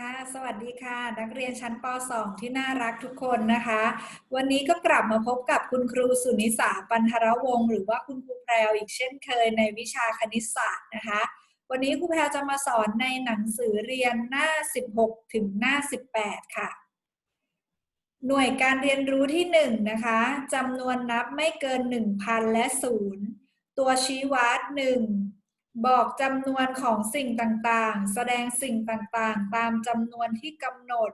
ค่ะสวัสดีค่ะ นักเรียนชั้นป .2 ที่น่ารักทุกคนนะคะ วันนี้ก็กลับมาพบกับคุณครูสุนิสาปันธรวงศ์หรือว่าคุณครูแพรวอีกเช่นเคยในวิชาคณิตศาสตร์นะคะ วันนี้ครูแพรวจะมาสอนในหนังสือเรียนหน้า 16 ถึงหน้า 18 ค่ะ หน่วยการเรียนรู้ที่ 1 นะคะจำนวนนับไม่เกิน 1,000 และ 0 ตัวชี้วัด 1 บอกจำนวนของสิ่งต่างๆ แสดงสิ่งต่างๆ ตามจำนวนที่กำหนด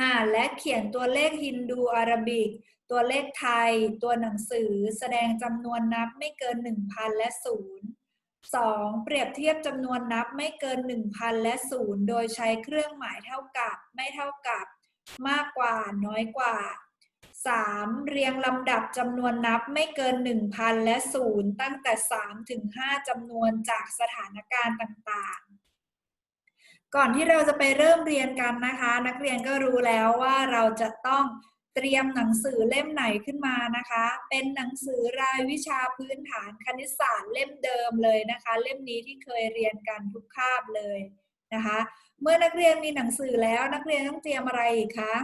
อ่านและเขียนตัวเลขฮินดูอาราบิก ตัวเลขไทย ตัวหนังสือ แสดงจำนวนนับไม่เกิน 1,000 และ 0 2. เปรียบเทียบจำนวนนับไม่เกิน 1,000 และ 0 โดยใช้เครื่องหมายเท่ากับ ไม่เท่ากับ มากกว่า น้อยกว่า 3. เรียงลำดับจำนวนนับไม่เกิน 1,000 และ 0 ตั้งแต่ 3 ถึง 5จำนวนจากสถานการณ์ต่างๆ ก่อนที่เราจะไปเริ่มเรียนกันนะคะ นักเรียนก็รู้แล้วว่าเราจะต้องเตรียมหนังสือเล่มไหนขึ้นมานะคะ เป็นหนังสือรายวิชาพื้นฐานคณิตศาสตร์เล่มเดิมเลยนะคะ เล่มนี้ที่เคยเรียนกันทุกคาบเลยนะคะ เมื่อนักเรียนมีหนังสือแล้วนักเรียนต้องเตรียมอะไรอีกคะ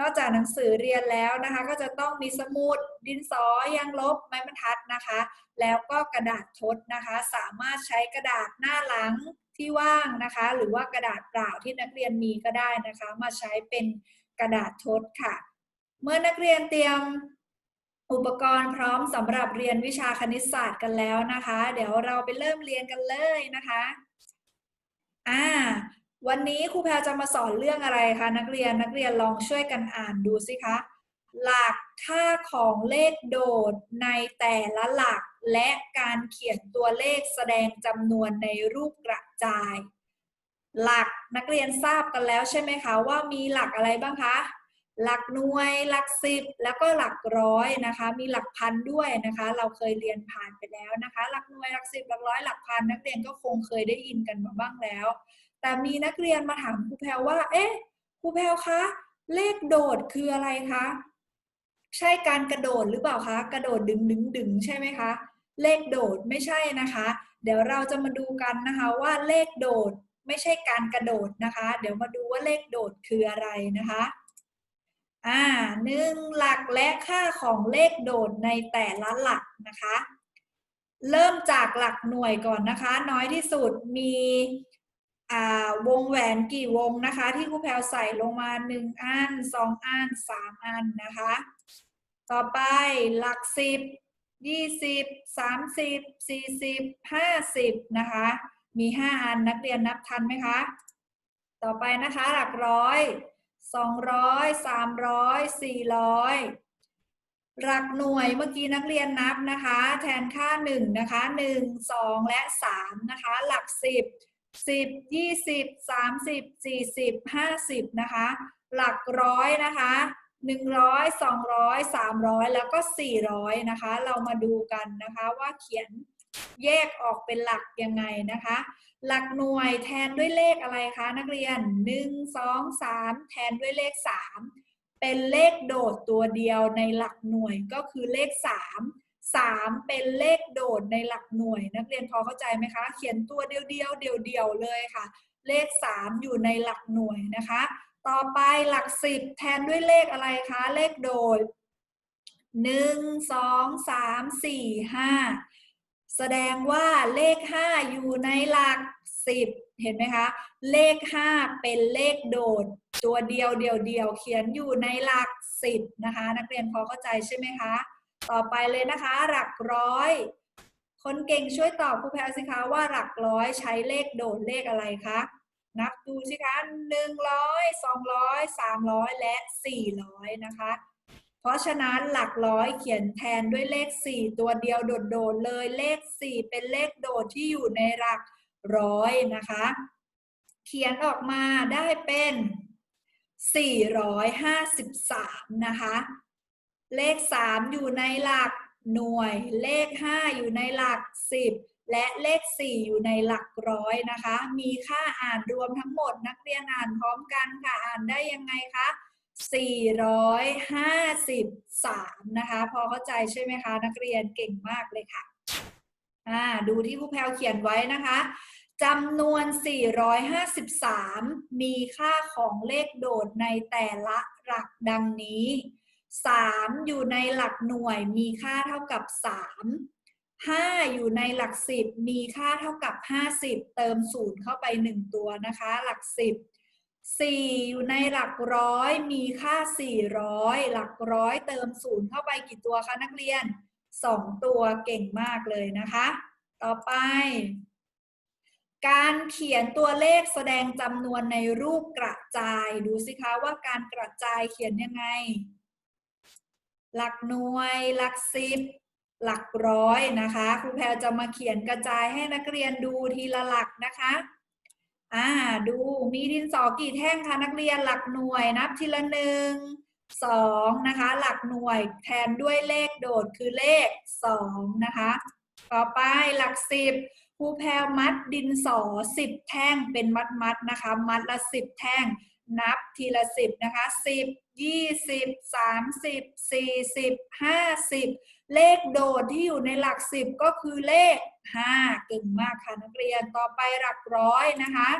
นอกจากหนังสือเรียนแล้วนะคะ ก็จะต้องมีสมุดดินสอยางลบไม้บรรทัดนะคะ แล้วก็กระดาษทดนะคะ สามารถใช้กระดาษหน้าหลังที่ว่างนะคะ หรือว่ากระดาษเปล่าที่นักเรียนมีก็ได้นะคะ มาใช้เป็นกระดาษทดค่ะ เมื่อนักเรียนเตรียมอุปกรณ์พร้อมสำหรับเรียนวิชาคณิตศาสตร์กันแล้วนะคะ เดี๋ยวเราไปเริ่มเรียนกันเลยนะคะอ่า วันนี้ครูแพรจะมาสอนเรื่องอะไรคะนักเรียนนักเรียนลองช่วยกันอ่านดูสิคะ หลักค่าของเลขโดดในแต่ละหลักและการเขียนตัวเลขแสดงจำนวนในรูปกระจาย หลักนักเรียนทราบกันแล้วใช่ไหมคะว่ามีหลักอะไรบ้างคะ หลักหน่วย หลักสิบ แล้วก็หลักร้อยนะคะ มีหลักพันด้วยนะคะ เราเคยเรียนผ่านไปแล้วนะคะ หลักหน่วยหลักสิบหลักร้อยหลักพันนักเรียนก็คงเคยได้ยินกันมาบ้างแล้ว แต่มีนักเรียนมาถามครูแพรว่า เอ๊ะครูแพรคะ เลขโดดคืออะไรคะ ใช่การกระโดดหรือเปล่าคะ กระโดดดึงดึงดึงใช่ไหมคะ เลขโดดไม่ใช่นะคะ เดี๋ยวเราจะมาดูกันนะคะว่าเลขโดดไม่ใช่การกระโดดนะคะ เดี๋ยวมาดูว่าเลขโดดคืออะไรนะคะ อ่าหนึ่งหลักและค่าของเลขโดดในแต่ละหลักนะคะ เริ่มจากหลักหน่วยก่อนนะคะ น้อยที่สุดมี วงแหวนกี่วงนะคะ ที่ครูแพลวใส่ลงมาหนึ่งอันสองอันสามอันนะคะ ต่อไปหลักสิบยี่สิบสามสิบสี่สิบห้าสิบนะคะ มีห้าอันนักเรียนนับทันไหมคะ ต่อไปนะคะหลักร้อยสองร้อยสามร้อยสี่ร้อยหลักหน่วยเมื่อกี้นักเรียนนับนะคะ แทนค่าหนึ่งนะคะหนึ่งสองและสามนะคะ หลักสิบ สิบยี่สิบสามสิบสี่สิบห้าสิบนะคะ หลักร้อยนะคะหนึ่งร้อยสองร้อยสามร้อยแล้วก็สี่ร้อยนะคะ เรามาดูกันนะคะว่าเขียนแยกออกเป็นหลักยังไงนะคะ หลักหน่วยแทนด้วยเลขอะไรคะนักเรียนหนึ่งสองสามแทนด้วยเลขสามเป็นเลขโดดตัวเดียวในหลักหน่วยก็คือเลขส สามเป็นเลขโดดในหลักหน่วย นักเรียนพอเข้าใจไหมคะ เขียนตัวเดียวเดียวเดียวเดียวเลยค่ะ เลขสามอยู่ในหลักหน่วยนะคะ ต่อไปหลักสิบแทนด้วยเลขอะไรคะ เลขโดดหนึ่งสองสามสี่ห้าแสดงว่าเลขห้าอยู่ในหลักสิบเห็นไหมคะ เลขห้าเป็นเลขโดด ตัวเดียวเดียวเดียวเขียนอยู่ในหลักสิบนะคะ นักเรียนพอเข้าใจใช่ไหมคะ ต่อไปเลยนะคะ หลักร้อย คนเก่งช่วยตอบครูแพรสิคะว่าหลักร้อยใช้เลขโดดเลขอะไรคะนับดูสิคะหนึ่งร้อยสองร้อยสามร้อยและสี่ร้อยนะคะ เพราะฉะนั้นหลักร้อยเขียนแทนด้วยเลขสี่ตัวเดียวโดดๆเลยเลขสี่เป็นเลขโดดที่อยู่ในหลักร้อยนะคะ เขียนออกมาได้เป็น 453 นะคะ เลข 3 อยู่ในหลักหน่วย เลข 5 อยู่ในหลัก 10 และเลข 4 อยู่ในหลักร้อยนะคะ มีค่าอ่านรวมทั้งหมดนักเรียนอ่านพร้อมกันค่ะ อ่านได้ยังไงคะ453 นะคะ พอเข้าใจใช่ไหมคะ นักเรียนเก่งมากเลยค่ะอ่าดูที่ครูแพลวเขียนไว้นะคะจำนวน 453 มีค่าของเลขโดดในแต่ละหลักดังนี้ 3 อยู่ในหลักหน่วยมีค่าเท่ากับ 3 5 อยู่ในหลัก 10 มีค่าเท่ากับ 50 เติมศูนย์เข้าไป 1 ตัวนะคะ หลัก 10 4 อยู่ในหลักร้อยมีค่า 400 หลักร้อยเติมศูนย์เข้าไปกี่ตัวคะนักเรียน 2 ตัวเก่งมากเลยนะคะ ต่อไป การเขียนตัวเลขแสดงจำนวนในรูปกระจาย ดูสิคะว่าการกระจายเขียนยังไง หลักหน่วย หลักสิบ หลักร้อยนะคะครูแพรจะมาเขียนกระจายให้นักเรียนดูทีละหลักนะคะอ่าดูมีดินสอกี่แท่งคะนักเรียนหลักหน่วยนับทีละหนึ่งสองนะคะ หลักหน่วยแทนด้วยเลขโดดคือเลขสองนะคะ ต่อไปหลักสิบครูแพรมัดดินสอสิบแท่งเป็นมัดมัดนะคะ มัดละสิบแท่ง นับทีละสิบนะคะสิบยี่สิบสามสิบสี่สิบห้าสิบเลขโดดที่อยู่ในหลักสิบก็คือเลขห้าเก่งมากค่ะนักเรียนต่อไปหลักร้อยนะคะ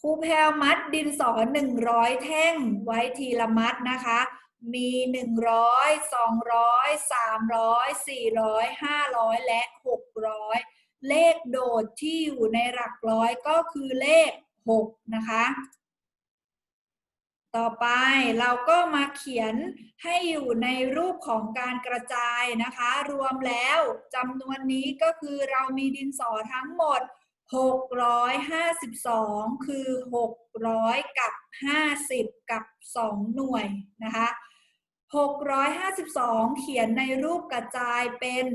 ครูแพรมัดดินสอหนึ่งร้อยแท่งไว้ทีละมัดนะคะ มีหนึ่งร้อยสองร้อยสามร้อยสี่ร้อยห้าร้อยและหกร้อยเลขโดดที่อยู่ในหลักร้อยก็คือเลขหกนะคะ ต่อไปเราก็มาเขียนให้อยู่ในรูปของการกระจายนะคะ รวมแล้วจำนวนนี้ก็คือเรามีดินสอทั้งหมด 652 คือ 600 กับ 50 กับ 2 หน่วยนะคะ 652 เขียนในรูปกระจายเป็น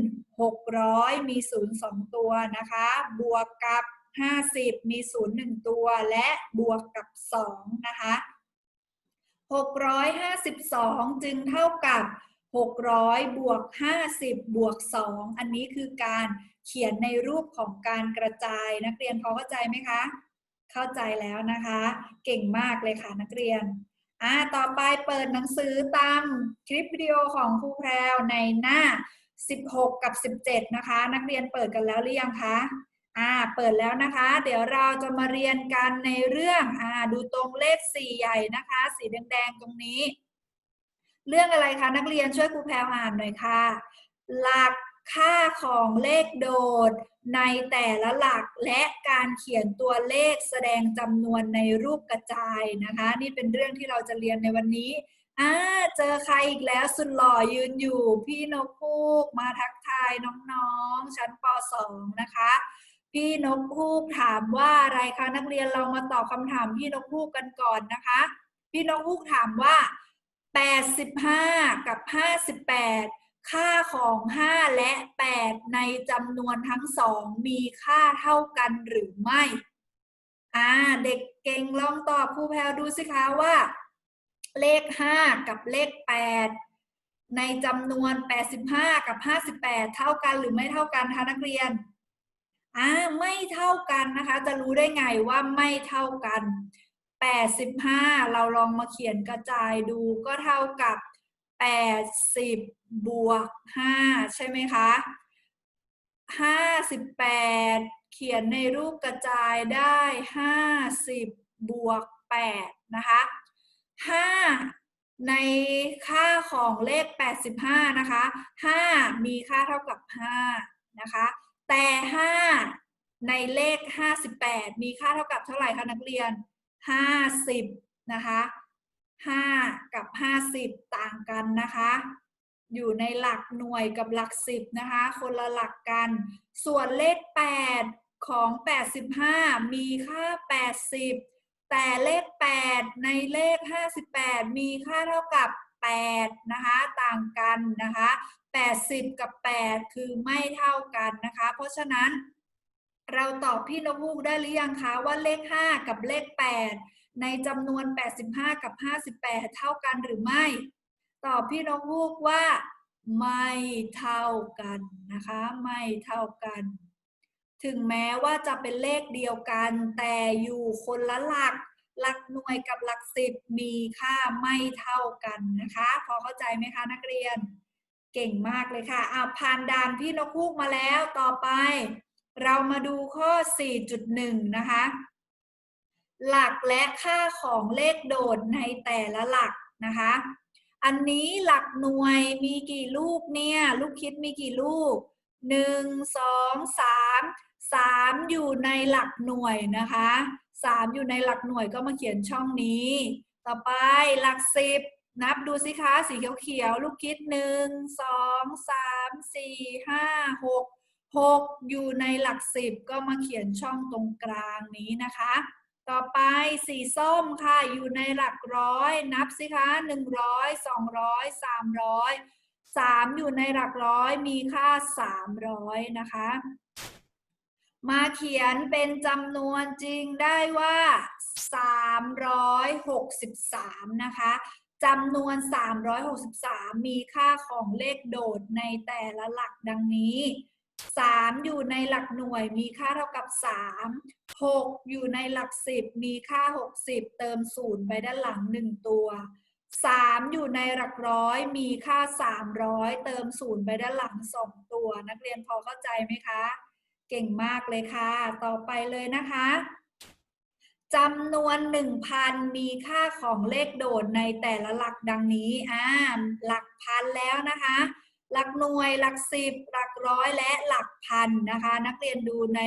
600 มี 0 2 ตัวนะคะ บวกกับ 50 มี 0 1 ตัว และบวกกับ 2 นะคะ 652 จึงเท่ากับ 600 บวก 50 บวก 2 อันนี้คือการเขียนในรูปของการกระจายนักเรียนพอเข้าใจไหมคะ เข้าใจแล้วนะคะ เก่งมากเลยค่ะนักเรียนอ่าต่อไปเปิดหนังสือตามคลิปวิดีโอของครูแพรวในหน้า 16 กับ 17 นะคะ นักเรียนเปิดกันแล้วหรือยังคะ อ่าเปิดแล้วนะคะ เดี๋ยวเราจะมาเรียนกันในเรื่องอ่าดูตรงเลขสี่ใหญ่นะคะ สีแดงๆตรงนี้ เรื่องอะไรคะนักเรียนช่วยครูแพรอ่านหน่อยค่ะ หลักค่าของเลขโดดในแต่ละหลักและการเขียนตัวเลขแสดงจำนวนในรูปกระจายนะคะ นี่เป็นเรื่องที่เราจะเรียนในวันนี้อ่าเจอใครอีกแล้วสุดหล่อยืนอยู่ พี่นกพูกมาทักทายน้องๆ ชั้นป .2 นะคะ พี่นกพูกถามว่าอะไรคะนักเรียนเรามาตอบคำถามพี่นกพูกกันก่อนนะคะ พี่นกพูกถามว่า 85 กับ 58 ค่าของ 5 และ 8 ในจำนวนทั้งสองมีค่าเท่ากันหรือไม่อ่าเด็กเก่งลองตอบครูแพรวดูสิคะว่า เลข 5 กับเลข 8 ในจำนวน 85 กับ 58 เท่ากันหรือไม่เท่ากันคะนักเรียน อ่าไม่เท่ากันนะคะ จะรู้ได้ไงว่าไม่เท่ากัน 85 เราลองมาเขียนกระจายดูก็เท่ากับ 80 บวก 5 ใช่ไหมคะ 58 เขียนในรูปกระจายได้ 50 บวก 8 นะคะ 5 ในค่าของเลข 85 นะคะ 5 มีค่าเท่ากับ 5 นะคะ แต่ 5 ในเลข 58 มีค่าเท่ากับเท่าไหร่คะนักเรียน 50 นะคะ 5 กับ 50 ต่างกันนะคะ อยู่ในหลักหน่วยกับหลัก 10 นะคะ คนละหลักกัน ส่วนเลข 8 ของ 85 มีค่า 80 แต่เลข 8 ในเลข 58 มีค่าเท่ากับ 8 นะคะ ต่างกันนะคะ 80 กับ 8 คือไม่เท่ากันนะคะ เพราะฉะนั้น เราตอบพี่นกฮูกได้หรือยังคะว่าเลข 5 กับเลข 8 ในจำนวน 85 กับ 58 เท่ากันหรือไม่ ตอบพี่นกฮูกว่าไม่เท่ากันนะคะ ไม่เท่ากัน ถึงแม้ว่าจะเป็นเลขเดียวกัน แต่อยู่คนละหลัก หลักหน่วยกับหลักสิบมีค่าไม่เท่ากันนะคะ พอเข้าใจไหมคะนักเรียน เก่งมากเลยค่ะอะผ่านด่านพี่นกฮูกมาแล้วต่อไป เรามาดูข้อ 4.1 นะคะ หลักและค่าของเลขโดดในแต่ละหลักนะคะ อันนี้หลักหน่วยมีกี่ลูกเนี่ย ลูกคิดมีกี่ลูก หนึ่งสองสามสามอยู่ในหลักหน่วยนะคะสามอยู่ในหลักหน่วยก็มาเขียนช่องนี้ ต่อไปหลักสิบนับดูสิคะสีเขียวๆลูกคิดหนึ่งสองสามสี่ห้าหกหกอยู่ในหลักสิบก็มาเขียนช่องตรงกลางนี้นะคะ ต่อไปสีส้มค่ะอยู่ในหลักร้อย นับสิคะหนึ่งร้อยสองร้อยสามร้อย สามอยู่ในหลักร้อยมีค่าสามร้อยนะคะ มาเขียนเป็นจำนวนจริงได้ว่า 363 นะคะจำนวน 363 มีค่าของเลขโดดในแต่ละหลักดังนี้ 3 อยู่ในหลักหน่วยมีค่าเท่ากับ 3 6 อยู่ในหลัก 10 มีค่า 60 เติม 0 ไปด้านหลัง 1 ตัว 3 อยู่ในหลักร้อยมีค่า 300 เติม0ไปด้านหลัง 2 ตัว นักเรียนพอเข้าใจไหมคะ เก่งมากเลยค่ะ ต่อไปเลยนะคะจำนวน 1,000 มีค่าของเลขโดดในแต่ละหลักดังนี้อ่าหลักพันแล้วนะคะ หลักหน่วยหลักสิบหลักร้อยและหลักพันนะคะ นักเรียนดูใน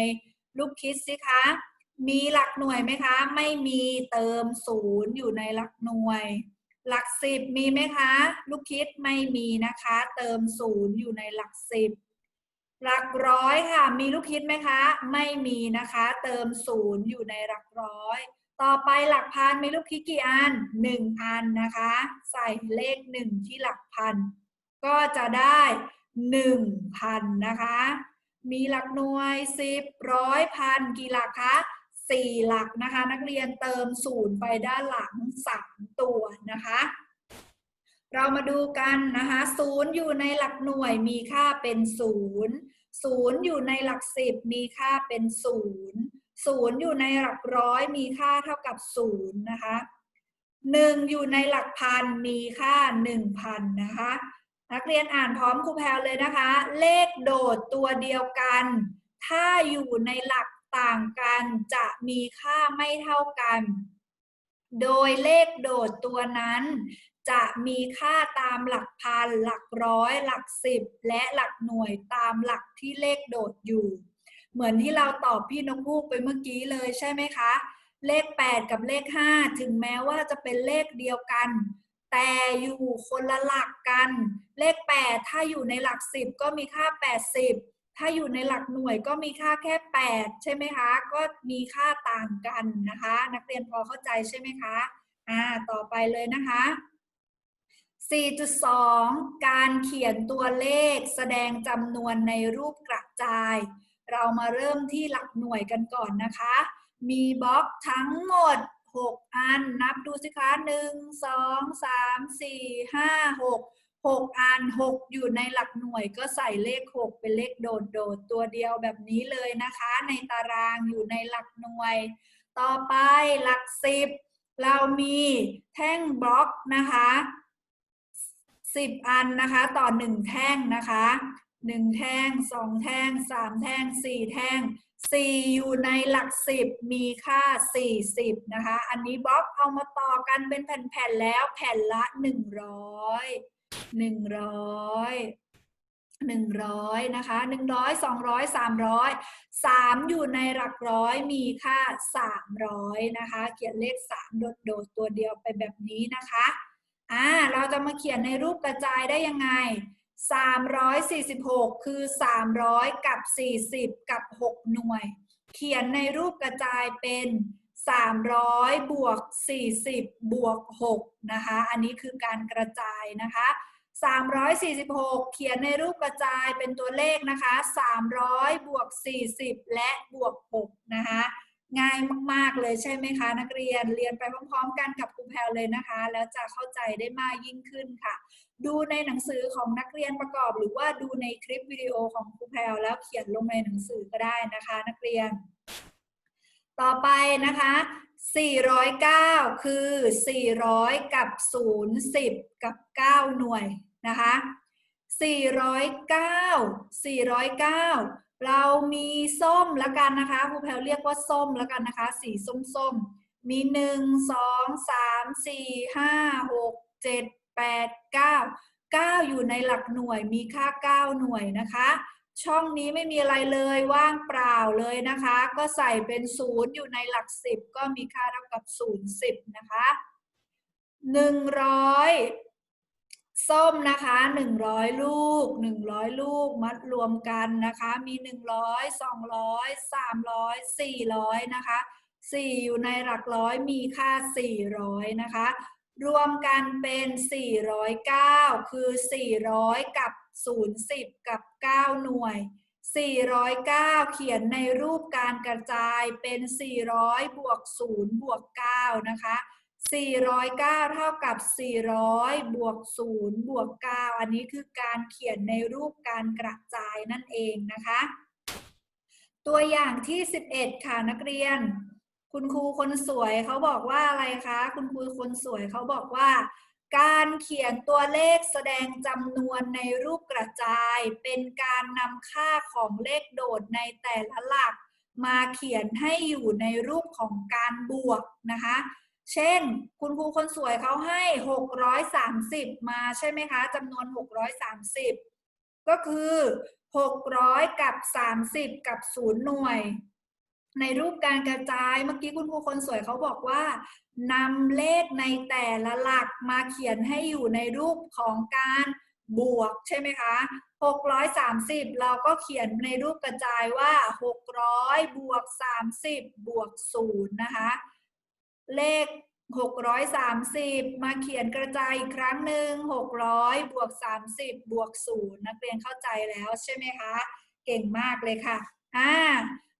ลูกคิดสิคะมีหลักหน่วยไหมคะ ไม่มีเติมศูนย์อยู่ในหลักหน่วย หลักสิบมีไหมคะ ลูกคิดไม่มีนะคะ เติมศูนย์อยู่ในหลักสิบหลักร้อยค่ะ มีลูกคิดไหมคะ ไม่มีนะคะ เติมศูนย์อยู่ในหลักร้อย ต่อไปหลักพันมีลูกคิดกี่อันหนึ่งอันนะคะ ใส่เลขหนึ่งที่หลักพัน ก็จะได้หนึ่งพันนะคะ มีหลักหน่วยสิบร้อยพันกี่หลักคะ สี่หลักนะคะ นักเรียนเติมศูนย์ไปด้านหลังสามตัวนะคะ เรามาดูกันนะคะศูนย์อยู่ในหลักหน่วยมีค่าเป็นศูนย์ศูนย์อยู่ในหลักสิบมีค่าเป็นศูนย์ศูนย์อยู่ในหลักร้อยมีค่าเท่ากับศูนย์นะคะหนึ่งอยู่ในหลักพันมีค่าหนึ่งพันนะคะ นักเรียนอ่านพร้อมครูแพลวเลยนะคะ เลขโดดตัวเดียวกัน ถ้าอยู่ในหลัก ต่างกันจะมีค่าไม่เท่ากัน โดยเลขโดดตัวนั้น จะมีค่าตามหลักพัน หลักร้อย หลักสิบ และหลักหน่วยตามหลักที่เลขโดดอยู่ เหมือนที่เราตอบพี่นกฮูกไปเมื่อกี้เลยใช่ไหมคะ เลข 8 กับเลข 5 ถึงแม้ว่าจะเป็นเลขเดียวกัน แต่อยู่คนละหลักกัน เลข 8 ถ้าอยู่ในหลัก 10 ก็มีค่า 80 ถ้าอยู่ในหลักหน่วยก็มีค่าแค่ 8 ใช่ไหมคะ ก็มีค่าต่างกันนะคะ นักเรียนพอเข้าใจใช่ไหมคะอ่าต่อไปเลยนะคะ 4.2 การเขียนตัวเลขแสดงจำนวนในรูปกระจาย เรามาเริ่มที่หลักหน่วยกันก่อนนะคะ มีบล็อกทั้งหมด 6 อัน นับดูสิคะ 1 2 3 4 5 6 6อัน6 อยู่ในหลักหน่วยก็ใส่เลข 6 เป็นเลขโดดโดดตัวเดียวแบบนี้เลยนะคะ ในตารางอยู่ในหลักหน่วย ต่อไปหลัก 10 เรามีแท่งบล็อกนะคะสิบอันนะคะต่อหนึ่งแท่งนะคะหนึ่งแท่งสองแท่งสามแท่งสี่แท่งสี่อยู่ในหลักสิบมีค่าสี่สิบนะคะ อันนี้บล็อกเอามาต่อกันเป็นแผ่นๆแล้วแผ่นละหนึ่งร้อย หนึ่งร้อยหนึ่งร้อยนะคะหนึ่งร้อยสองร้อยสามร้อยสามอยู่ในหลักร้อยมีค่าสามร้อยนะคะ เขียนเลขสามโดดๆตัวเดียวไปแบบนี้นะคะอ่าเราจะมาเขียนในรูปกระจายได้ยังไง346คือ300กับ40กับ6หน่วย เขียนในรูปกระจายเป็น300บวก40บบวก6นะคะ อันนี้คือการกระจายนะคะ 346 เขียนในรูปกระจายเป็นตัวเลขนะคะ 300 บวก 40 และบวก 6 นะคะ ง่ายมาก ๆ เลยใช่ไหมคะ นักเรียนเรียนไปพร้อมๆ กันกับครูแพลเลยนะคะ แล้วจะเข้าใจได้มากยิ่งขึ้นค่ะ ดูในหนังสือของนักเรียนประกอบ หรือว่าดูในคลิปวิดีโอของครูแพลแล้วเขียนลงในหนังสือก็ได้นะคะ นักเรียน ต่อไปนะคะ409 คือ 400 กับ 0 10 กับ 9 หน่วย นะคะ409 409 เรามีส้มแล้วกันนะคะครูแพลเรียกว่าส้มแล้วกันนะคะ สีส้มๆมีหนึ่งสองสามสี่ห้าหกเจ็ดแปดเก้าเก้าอยู่ในหลักหน่วยมีค่าเก้าหน่วยนะคะ ช่องนี้ไม่มีอะไรเลยว่างเปล่าเลยนะคะ ก็ใส่เป็นศูนย์อยู่ในหลักสิบก็มีค่าเท่ากับศูนย์สิบนะคะหนึ่งร้อย ส้มนะคะหนึ่งร้อยลูกหนึ่งร้อยลูกมัดรวมกันนะคะ มีหนึ่งร้อยสองร้อยสามร้อยสี่ร้อยนะคะสี่อยู่ในหลักร้อยมีค่าสี่ร้อยนะคะ รวมกันเป็น 409 คือ 400 กับ 010 กับ 9 หน่วย 409 เขียนในรูปการกระจายเป็น 400 บวก 0 บวก 9 นะคะ 409 เท่ากับ 400 บวก 0 บวก 9 อันนี้คือการเขียนในรูปการกระจายนั่นเองนะคะ ตัวอย่างที่ 11 ค่ะนักเรียน คุณครูคนสวยเขาบอกว่าอะไรคะ คุณครูคนสวยเขาบอกว่า การเขียนตัวเลขแสดงจำนวนในรูปกระจาย เป็นการนำค่าของเลขโดดในแต่ละหลัก มาเขียนให้อยู่ในรูปของการบวกนะคะ เช่น คุณครูคนสวยเขาให้ 630 มาใช่ไหมคะจำนวน 630 ก็คือ 600 กับ 30 กับ 0 หน่วย ในรูปการกระจายเมื่อกี้คุณครูคนสวยเขาบอกว่านำเลขในแต่ละหลักมาเขียนให้อยู่ในรูปของการบวกใช่ไหมคะ 630 เราก็เขียนในรูปกระจายว่า 600 บวก 30 บวก 0 นะคะ เลข 630 มาเขียนกระจายอีกครั้งหนึ่ง600 บวก 30 บวก 0 นักเรียนเข้าใจแล้วใช่ไหมคะ เก่งมากเลยค่ะอ่า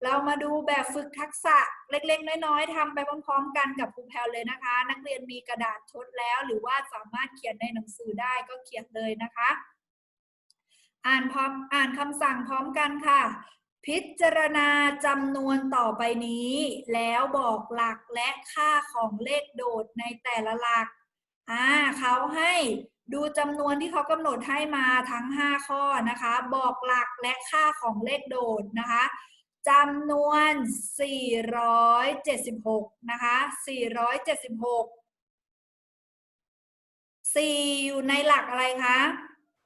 เรามาดูแบบฝึกทักษะเล็กๆ น้อยๆทำไปพร้อมๆ กันกับครูแพลเลยนะคะ นักเรียนมีกระดาษทดแล้ว หรือว่าสามารถเขียนในหนังสือได้ก็เขียนเลยนะคะ อ่านพร้อมอ่านคำสั่งพร้อมกันค่ะ พิจารณาจำนวนต่อไปนี้ แล้วบอกหลักและค่าของเลขโดดในแต่ละหลัก อ่าเขาให้ดูจำนวนที่เขากำหนดให้มาทั้ง 5 ข้อนะคะ บอกหลักและค่าของเลขโดดนะคะจำนวน 476 นะคะ 476 4 อยู่ในหลักอะไรคะ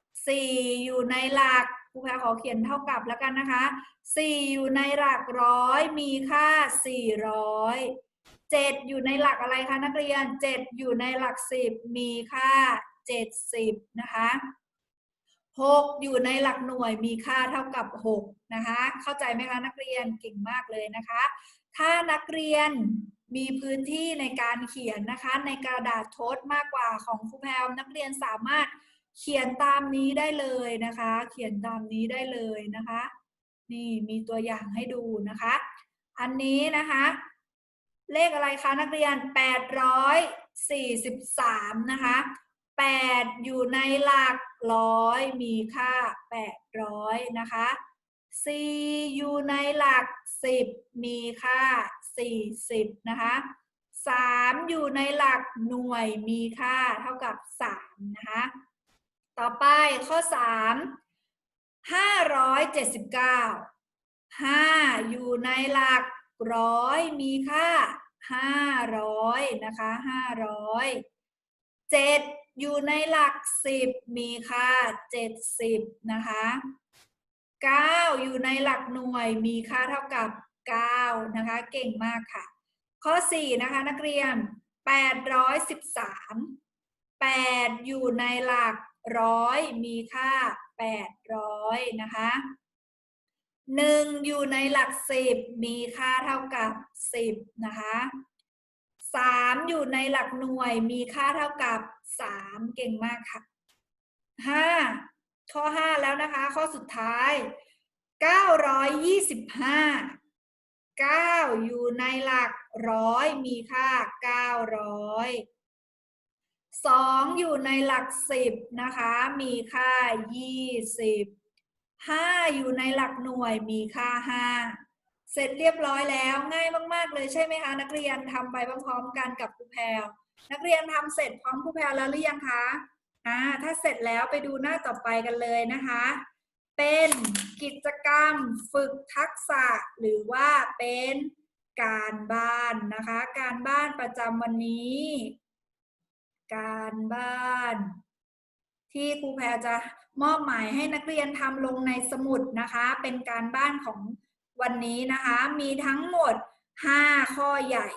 4 อยู่ในหลักครูแพรขอเขียนเท่ากับแล้วกันนะคะ 4 อยู่ในหลักร้อยมีค่า 400 7 อยู่ในหลักอะไรคะนักเรียน 7 อยู่ในหลัก 10 มีค่า 70 นะคะ 6 อยู่ในหลักหน่วยมีค่าเท่ากับ 6 นะคะ เข้าใจไหมคะนักเรียนเก่งมากเลยนะคะ ถ้านักเรียนมีพื้นที่ในการเขียนนะคะในกระดาษโทษมากกว่าของครูแพลนักเรียนสามารถเขียนตามนี้ได้เลยนะคะ เขียนตามนี้ได้เลยนะคะ นี่มีตัวอย่างให้ดูนะคะ อันนี้นะคะ เลขอะไรคะนักเรียน 843 นะคะ 8 อยู่ในหลักร้อยมีค่า 800 นะคะ4อยู่ในหลัก 10 มีค่า 40 นะคะ3อยู่ในหลักหน่วยมีค่าเท่ากับ3นะคะ ต่อไปข้อ ห้าร้อยเจ็ดสิบเก้าห้าอยู่ในหลักร้อยมีค่าห้าร้อยนะคะห้าร้อยเจ็ดอยู่ในหลักสิบมีค่าเจ็ดสิบนะคะเก้าอยู่ในหลักหน่วยมีค่าเท่ากับเก้านะคะเก่งมากค่ะ ข้อสี่นะคะนักเรียนแปดร้อยสิบสามแปดอยู่ในหลักร้อยมีค่า 800 นะคะ 1 อยู่ในหลัก 10 มีค่าเท่ากับ 10 นะคะ 3 อยู่ในหลักหน่วยมีค่าเท่ากับ 3 เก่งมากค่ะ 5 ข้อ 5 แล้วนะคะ ข้อสุดท้าย 925 9 อยู่ในหลักร้อยมีค่า 900 2 อยู่ในหลัก 10 นะคะ มีค่า 20 5 อยู่ในหลักหน่วยมีค่า 5 เสร็จเรียบร้อยแล้วง่ายมาก ๆ เลยใช่ไหมคะ นักเรียนทำไปพร้อมๆกันกับครูแพรวนักเรียนทำเสร็จพร้อมครูแพรวแล้วหรือยังคะอ่าถ้าเสร็จแล้วไปดูหน้าต่อไปกันเลยนะคะ เป็นกิจกรรมฝึกทักษะหรือว่าเป็นการบ้านนะคะ การบ้านประจำวันนี้ การบ้าน ที่ครูแพรจะมอบหมายให้นักเรียนทำลงในสมุดนะคะ เป็นการบ้านของวันนี้นะคะ มีทั้งหมด 5 ข้อใหญ่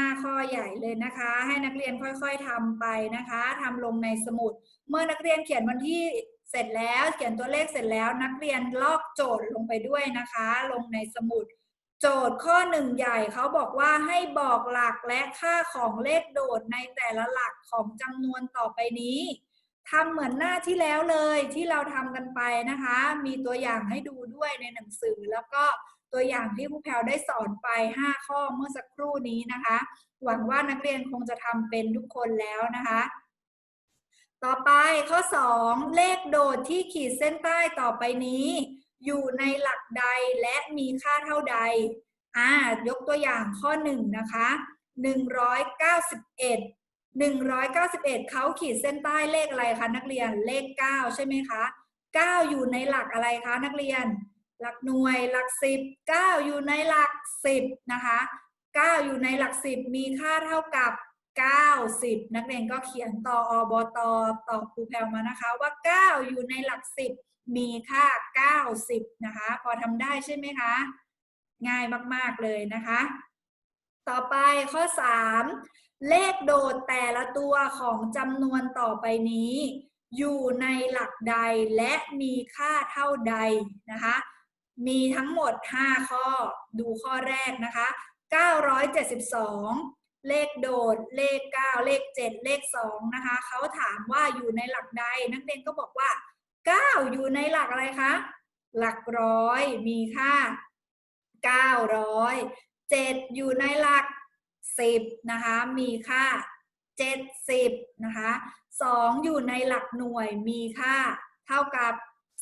5 ข้อใหญ่เลยนะคะ ให้นักเรียนค่อยๆทำไปนะคะทำลงในสมุด เมื่อนักเรียนเขียนวันที่เสร็จแล้ว เขียนตัวเลขเสร็จแล้ว นักเรียนลอกโจทย์ลงไปด้วยนะคะ ลงในสมุด โจทย์ข้อหนึ่งใหญ่เขาบอกว่าให้บอกหลักและค่าของเลขโดดในแต่ละหลักของจำนวนต่อไปนี้ทำเหมือนหน้าที่แล้วเลยที่เราทำกันไปนะคะ มีตัวอย่างให้ดูด้วยในหนังสือ แล้วก็ตัวอย่างที่ครูแพลได้สอนไป 5 ข้อเมื่อสักครู่นี้นะคะ หวังว่านักเรียนคงจะทำเป็นทุกคนแล้วนะคะ ต่อไปข้อ 2 เลขโดดที่ขีดเส้นใต้ต่อไปนี้ อยู่ในหลักใดและมีค่าเท่าใดอ่ายกตัวอย่างข้อ1นะคะ191 191เขาขีดเส้นใต้เลขอะไรคะนักเรียนเลข 9 ใช่ไหมคะ9 อยู่ในหลักอะไรคะนักเรียน หลักหน่วยหลัก10 9 อยู่ในหลัก 10นะคะ9 อยู่ในหลัก 10 มีค่าเท่ากับ 90 นักเรียนก็เขียนต่ออบตตอบครูแพลมานะคะว่า 9 อยู่ในหลัก 10 มีค่า 90 นะคะ พอทำได้ใช่ไหมคะ ง่ายมากๆเลยนะคะ ต่อไปข้อ 3 เลขโดดแต่ละตัวของจำนวนต่อไปนี้ อยู่ในหลักใดและมีค่าเท่าใดนะคะ มีทั้งหมด 5 ข้อ ดูข้อแรกนะคะ 972เลขโดด เลข 9 เลข 7 เลข 2 นะคะ เขาถามว่าอยู่ในหลักใด นักเรียนก็บอกว่า 9 อยู่ในหลักอะไรคะ หลักร้อยมีค่า 900 7 อยู่ในหลัก 10 นะคะ มีค่า 70 นะคะ 2 อยู่ในหลักหน่วยมีค่าเท่ากับ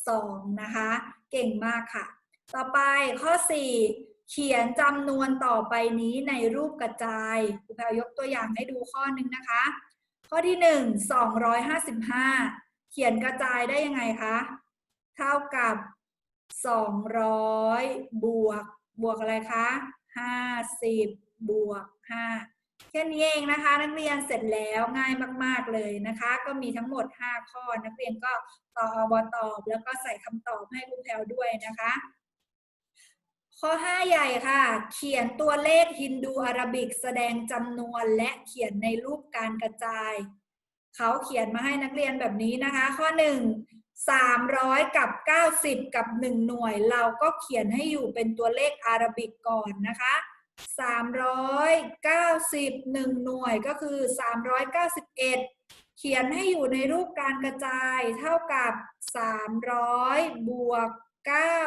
2 นะคะ เก่งมากค่ะ ต่อไปข้อ 4 เขียนจำนวนต่อไปนี้ในรูปกระจายครูแพรวยกตัวอย่างให้ดูข้อนึงนะคะ ข้อที่ 1 255 เขียนกระจายได้ยังไงคะ เท่ากับ 200 บวก บวกอะไรคะ 50 บวก 5 แค่นี้เองนะคะ นักเรียนเสร็จแล้วง่ายมาก ๆ เลยนะคะ ก็มีทั้งหมด 5 ข้อ นักเรียนก็ตอบบตอบ แล้วก็ใส่คำตอบให้ครูแพลวด้วยนะคะ ข้อ 5 ใหญ่ค่ะ เขียนตัวเลขฮินดูอาราบิก แสดงจำนวนและเขียนในรูปการกระจาย เขาเขียนมาให้นักเรียนแบบนี้นะคะ ข้อ 1 300 กับ 90 กับ 1 หน่วย เราก็เขียนให้อยู่เป็นตัวเลขอาราบิกก่อนนะคะ390 1หน่วยก็คือ 391 เขียนให้อยู่ในรูปการกระจายเท่ากับ 300 บวก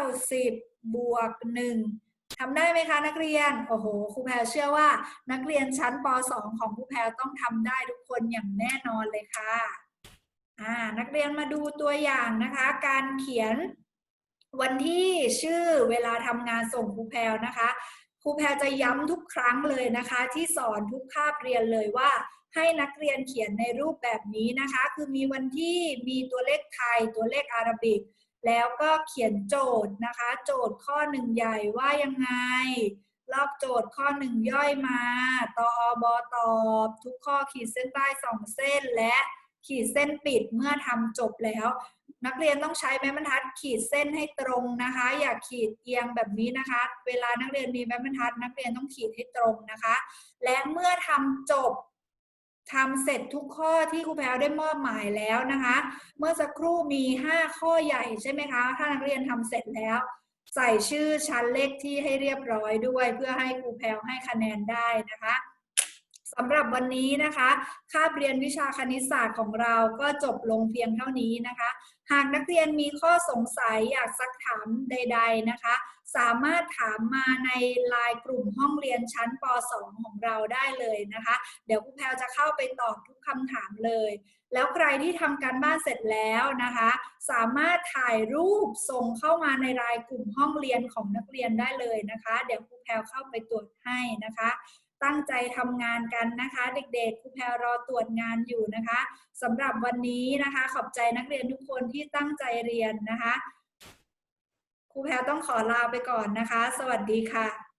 90 บวก 1 ทำได้ไหมคะนักเรียน โอ้โห ครูแพรเชื่อว่า นักเรียนชั้นป .2 ของครูแพรต้องทำได้ทุกคนอย่างแน่นอนเลยค่ะอ่านักเรียนมาดูตัวอย่างนะคะ การเขียนวันที่ชื่อเวลาทำงานส่งครูแพรนะคะครูแพรจะย้ำทุกครั้งเลยนะคะ ที่สอนทุกคาบเรียนเลยว่า ให้นักเรียนเขียนในรูปแบบนี้นะคะ คือมีวันที่มีตัวเลขไทยตัวเลขอาราบิก แล้วก็เขียนโจทย์นะคะ โจทย์ข้อหนึ่งใหญ่ว่ายังไงลอกโจทย์ข้อหนึ่งย่อยมา ตอบตอบ ทุกข้อขีดเส้นใต้สองเส้นและขีดเส้นปิดเมื่อทำจบแล้ว นักเรียนต้องใช้ไม้บรรทัดขีดเส้นให้ตรงนะคะ อย่าขีดเอียงแบบนี้นะคะ เวลานักเรียนมีไม้บรรทัด นักเรียนต้องขีดให้ตรงนะคะ และเมื่อทำจบ ทำเสร็จทุกข้อที่ครูแพลวได้มอบหมายแล้วนะคะ เมื่อสักครู่มี 5 ข้อใหญ่ใช่ไหมคะ ถ้านักเรียนทำเสร็จแล้ว ใส่ชื่อชั้นเลขที่ให้เรียบร้อยด้วย เพื่อให้ครูแพลวให้คะแนนได้นะคะ สำหรับวันนี้นะคะ คาบเรียนวิชาคณิตศาสตร์ของเราก็จบลงเพียงเท่านี้นะคะ หากนักเรียนมีข้อสงสัยอยากซักถามใด ๆนะคะ สามารถถามมาในไลน์กลุ่มห้องเรียนชั้นป .2 ของเราได้เลยนะคะ เดี๋ยวครูแพลวจะเข้าไปตอบทุกคำถามเลย แล้วใครที่ทำการบ้านเสร็จแล้วนะคะ สามารถถ่ายรูปส่งเข้ามาในรายกลุ่มห้องเรียนของนักเรียนได้เลยนะคะ เดี๋ยวครูแพลวเข้าไปตรวจให้นะคะ ตั้งใจทำงานกันนะคะ เด็กๆครูแพรรอตรวจงานอยู่นะคะสำหรับวันนี้นะคะ ขอบใจนักเรียนทุกคนที่ตั้งใจเรียนนะคะครูแพรต้องขอลาไปก่อนนะคะ สวัสดีค่ะ